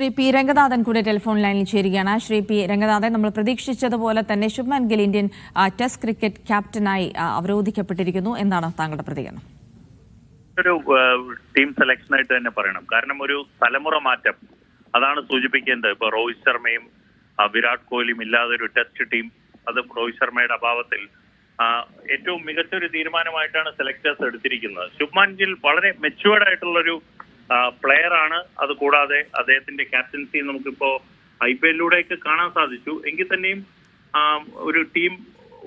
Shri P Ranganathan കൂടെ telephone ലൈനിൽ ചേരുകയാണ്. ശ്രീ പി രംഗനാഥൻ നമ്മൾ പ്രതീക്ഷിച്ചതുപോലെ തന്നെ Shubman Gill Indian test cricket ക്യാപ്റ്റനായി അവരോധിക്കപ്പെട്ടിരിക്കുന്നു. എന്നാണ് താങ്കളുടെ പ്രതികരണം? ഒരു ടീം സെലക്ഷൻ ആയിട്ട് തന്നെ പറയണം. കാരണം ഒരു തലമുറ മാറ്റം. അതാണ് സൂചിപ്പിക്കേണ്ടത്. ഇപ്പൊ രോഹിത് ശർമ്മയും വിരാട് കോഹ്ലിയും ഇല്ലാതെ ഒരു ടെസ്റ്റ് ടീം അത് രോഹിത് ശർമ്മയുടെ അഭാവത്തിൽ ഏറ്റവും മികച്ച ഒരു തീരുമാനമായിട്ടാണ് സെലക്ടേഴ്സ് എടുത്തിരിക്കുന്നത്. ശുഭ്മാൻ ഗിൽ വളരെ മെച്ചുവേർഡ് ആയിട്ടുള്ള ഒരു പ്ലെയർ ആണ്. അത് കൂടാതെ അദ്ദേഹത്തിന്റെ ക്യാപ്റ്റൻസി നമുക്കിപ്പോ ഐ പി എല്ലിലൂടെയൊക്കെ കാണാൻ സാധിച്ചു. എങ്കിൽ തന്നെയും ഒരു ടീം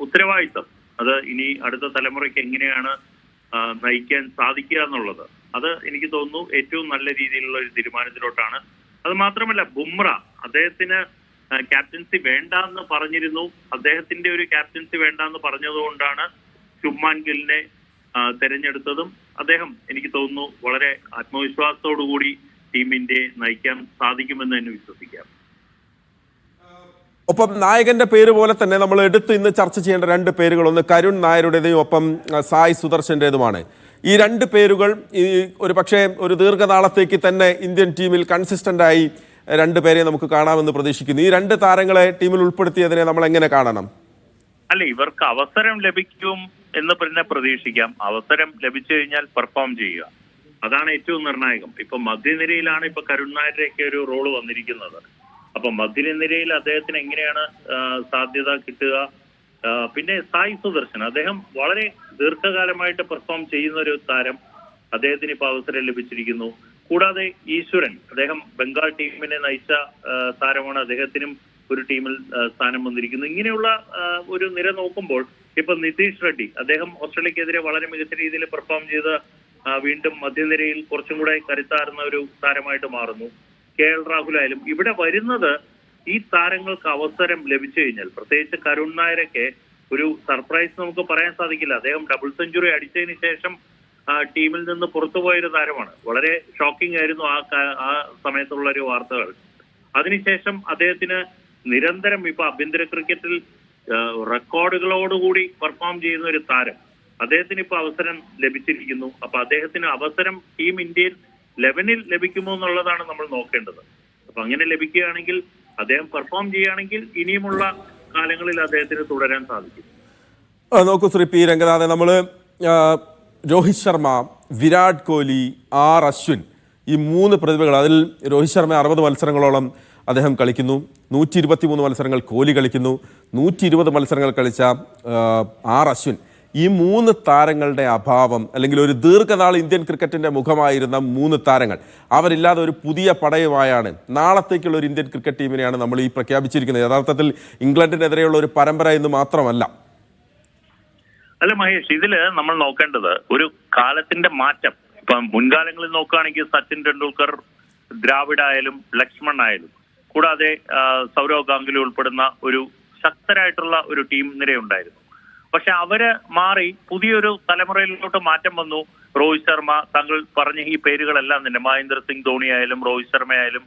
ഉത്തരവാദിത്തം. അത് ഇനി അടുത്ത തലമുറയ്ക്ക് എങ്ങനെയാണ് നയിക്കാൻ സാധിക്കുക എന്നുള്ളത്. അത് എനിക്ക് തോന്നുന്നു ഏറ്റവും നല്ല രീതിയിലുള്ള ഒരു തീരുമാനത്തിലോട്ടാണ്. അത് മാത്രമല്ല ബുംറ അദ്ദേഹത്തിന് ക്യാപ്റ്റൻസി വേണ്ട എന്ന് പറഞ്ഞിരുന്നു. അദ്ദേഹത്തിന്റെ ഒരു ക്യാപ്റ്റൻസി വേണ്ട എന്ന് പറഞ്ഞതുകൊണ്ടാണ് ശുഭ്മാൻ ഗിലിനെ ആ, തെരഞ്ഞെടുത്തതും അദ്ദേഹം എനിക്ക് തോന്നുന്നു വളരെ ആത്മവിശ്വാസത്തോടു കൂടി ടീം നയിക്കാൻ സാധിക്കുമെന്ന് തന്നെ വിശ്വസിക്കാം. ഒപ്പം നായകന്റെ പേര് പോലെ തന്നെ നമ്മൾ എടുത്ത് ഇന്ന് ചർച്ച ചെയ്യേണ്ട രണ്ട് പേരുകൾ ഒന്ന് കരുൺ നായരുടേതും ഒപ്പം സായ് സുദർശന്റേതുമാണ്. ഈ രണ്ട് പേരുകൾ ഈ ഒരു പക്ഷേ ഒരു ദീർഘനാളത്തേക്ക് തന്നെ ഇന്ത്യൻ ടീമിൽ കൺസിസ്റ്റന്റ് ആയി രണ്ട് പേരെ നമുക്ക് കാണാമെന്ന് പ്രതീക്ഷിക്കുന്നു. ഈ രണ്ട് താരങ്ങളെ ടീമിൽ ഉൾപ്പെടുത്തിയതിനെ നമ്മൾ എങ്ങനെ കാണണം? അല്ല ഇവർക്ക് അവസരം ലഭിക്കും എന്ന് പിന്നെ പ്രതീക്ഷിക്കാം. അവസരം ലഭിച്ചു കഴിഞ്ഞാൽ പെർഫോം ചെയ്യുക. അതാണ് ഏറ്റവും നിർണായകം. ഇപ്പൊ മധ്യനിരയിലാണ് ഇപ്പൊ കരുൺ നായരുടെയൊക്കെ ഒരു റോൾ വന്നിരിക്കുന്നത്. അപ്പൊ മധ്യനിരയിൽ അദ്ദേഹത്തിന് എങ്ങനെയാണ് സാധ്യത കിട്ടുക? പിന്നെ സായി സുദർശൻ. അദ്ദേഹം വളരെ ദീർഘകാലമായിട്ട് പെർഫോം ചെയ്യുന്ന ഒരു താരം അദ്ദേഹത്തിന് ഇപ്പൊ അവസരം ലഭിച്ചിരിക്കുന്നു. കൂടാതെ ഈശ്വരൻ അദ്ദേഹം ബംഗാൾ ടീമിനെ നയിച്ച താരമാണ്. അദ്ദേഹത്തിനും ഒരു ടീമിൽ സ്ഥാനം വന്നിരിക്കുന്നു. ഇങ്ങനെയുള്ള ഒരു നിര നോക്കുമ്പോൾ ഇപ്പൊ നിതീഷ് റെഡ്ഡി അദ്ദേഹം ഓസ്ട്രേലിയക്കെതിരെ വളരെ മികച്ച രീതിയിൽ പെർഫോം ചെയ്ത് വീണ്ടും മധ്യനിരയിൽ കുറച്ചും കൂടെ കരുത്താറുന്ന ഒരു താരമായിട്ട് മാറുന്നു. കെ എൽ രാഹുൽ ആയാലും ഇവിടെ വരുന്നത് ഈ താരങ്ങൾക്ക് അവസരം ലഭിച്ചു കഴിഞ്ഞാൽ പ്രത്യേകിച്ച് കരുൺ നായരൊക്കെ ഒരു സർപ്രൈസ് നമുക്ക് പറയാൻ സാധിക്കില്ല. അദ്ദേഹം ഡബിൾ സെഞ്ചുറി അടിച്ചതിന് ശേഷം ടീമിൽ നിന്ന് പുറത്തുപോയ ഒരു താരമാണ്. വളരെ ഷോക്കിംഗ് ആയിരുന്നു ആ ആ സമയത്തുള്ള ഒരു വാർത്തകൾ. അതിനുശേഷം അദ്ദേഹത്തിന് നിരന്തരം ഇപ്പൊ ആഭ്യന്തര ക്രിക്കറ്റിൽ റെക്കോർഡുകളോടുകൂടി പെർഫോം ചെയ്യുന്ന ഒരു താരം അദ്ദേഹത്തിന് ഇപ്പൊ അവസരം ലഭിച്ചിരിക്കുന്നു. അപ്പൊ അദ്ദേഹത്തിന് അവസരം ടീം ഇന്ത്യയിൽ ലെവനിൽ ലഭിക്കുമോ എന്നുള്ളതാണ് നമ്മൾ നോക്കേണ്ടത്. അപ്പൊ അങ്ങനെ ലഭിക്കുകയാണെങ്കിൽ അദ്ദേഹം പെർഫോം ചെയ്യുകയാണെങ്കിൽ ഇനിയുമുള്ള കാലങ്ങളിൽ അദ്ദേഹത്തിന് തുടരാൻ സാധിക്കും. നോക്കൂ ശ്രീ പി രംഗനാഥൻ നമ്മൾ രോഹിത് ശർമ്മ വിരാട് കോഹ്ലി ആർ അശ്വിൻ ഈ മൂന്ന് പ്രതിഭകൾ അതിൽ രോഹിത് ശർമ്മ അറുപത് മത്സരങ്ങളോളം അദ്ദേഹം കളിക്കുന്നു. നൂറ്റി ഇരുപത്തി മൂന്ന് മത്സരങ്ങൾ കോഹ്ലി കളിക്കുന്നു. നൂറ്റി ഇരുപത് മത്സരങ്ങൾ കളിച്ച ആർ അശ്വിൻ. ഈ മൂന്ന് താരങ്ങളുടെ അഭാവം അല്ലെങ്കിൽ ഒരു ദീർഘനാൾ ഇന്ത്യൻ ക്രിക്കറ്റിന്റെ മുഖമായിരുന്ന മൂന്ന് താരങ്ങൾ അവരില്ലാതെ ഒരു പുതിയ പടയുമായാണ് നാളത്തേക്കുള്ള ഒരു ഇന്ത്യൻ ക്രിക്കറ്റ് ടീമിനെയാണ് നമ്മൾ ഈ പ്രഖ്യാപിച്ചിരിക്കുന്നത്. യഥാർത്ഥത്തിൽ ഇംഗ്ലണ്ടിനെതിരെയുള്ള ഒരു പരമ്പര എന്ന് മാത്രമല്ല. അല്ല മഹേഷ് ഇതിൽ നമ്മൾ നോക്കേണ്ടത് ഒരു കാലത്തിന്റെ മാറ്റം ഇപ്പൊ മുൻകാലങ്ങളിൽ നോക്കുകയാണെങ്കിൽ സച്ചിൻ ടെണ്ടുൽക്കർ ദ്രാവിഡ് ആയാലും ലക്ഷ്മൺ ആയാലും കൂടാതെ സൗരവ് ഗാംഗുലി ഉൾപ്പെടുന്ന ഒരു ശക്തരായിട്ടുള്ള ഒരു ടീം നിരയുണ്ടായിരുന്നു. പക്ഷെ അവർ മാറി പുതിയൊരു തലമുറയിലോട്ട് മാറ്റം വന്നു. രോഹിത് ശർമ്മ താങ്കൾ പറഞ്ഞ ഈ പേരുകളെല്ലാം തന്നെ മഹേന്ദ്ര സിംഗ് ധോണി ആയാലും രോഹിത് ശർമ്മ ആയാലും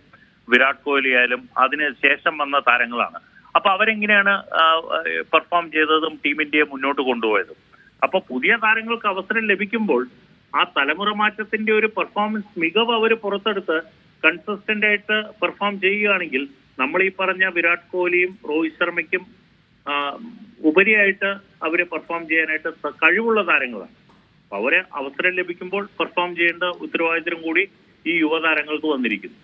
വിരാട് കോഹ്ലി ആയാലും അതിന് ശേഷം വന്ന താരങ്ങളാണ്. അപ്പൊ അവരെങ്ങനെയാണ് പെർഫോം ചെയ്തതും ടീം ഇന്ത്യയെ മുന്നോട്ട് കൊണ്ടുപോയതും? അപ്പൊ പുതിയ താരങ്ങൾക്ക് അവസരം ലഭിക്കുമ്പോൾ ആ തലമുറ മാറ്റത്തിന്റെ ഒരു പെർഫോമൻസ് മികവ് അവർ പുറത്തെടുത്ത് കൺസിസ്റ്റന്റ് ആയിട്ട് പെർഫോം ചെയ്യുകയാണെങ്കിൽ നമ്മൾ ഈ പറഞ്ഞ വിരാട് കോഹ്ലിയും രോഹിത് ശർമ്മയ്ക്കും ഉപരിയായിട്ട് അവർ പെർഫോം ചെയ്യാനായിട്ട് കഴിവുള്ള താരങ്ങളാണ്. അവരെ അവസരം ലഭിക്കുമ്പോൾ പെർഫോം ചെയ്യേണ്ട ഉത്തരവാദിത്തം കൂടി ഈ യുവതാരങ്ങൾക്ക് വന്നിരിക്കുന്നു.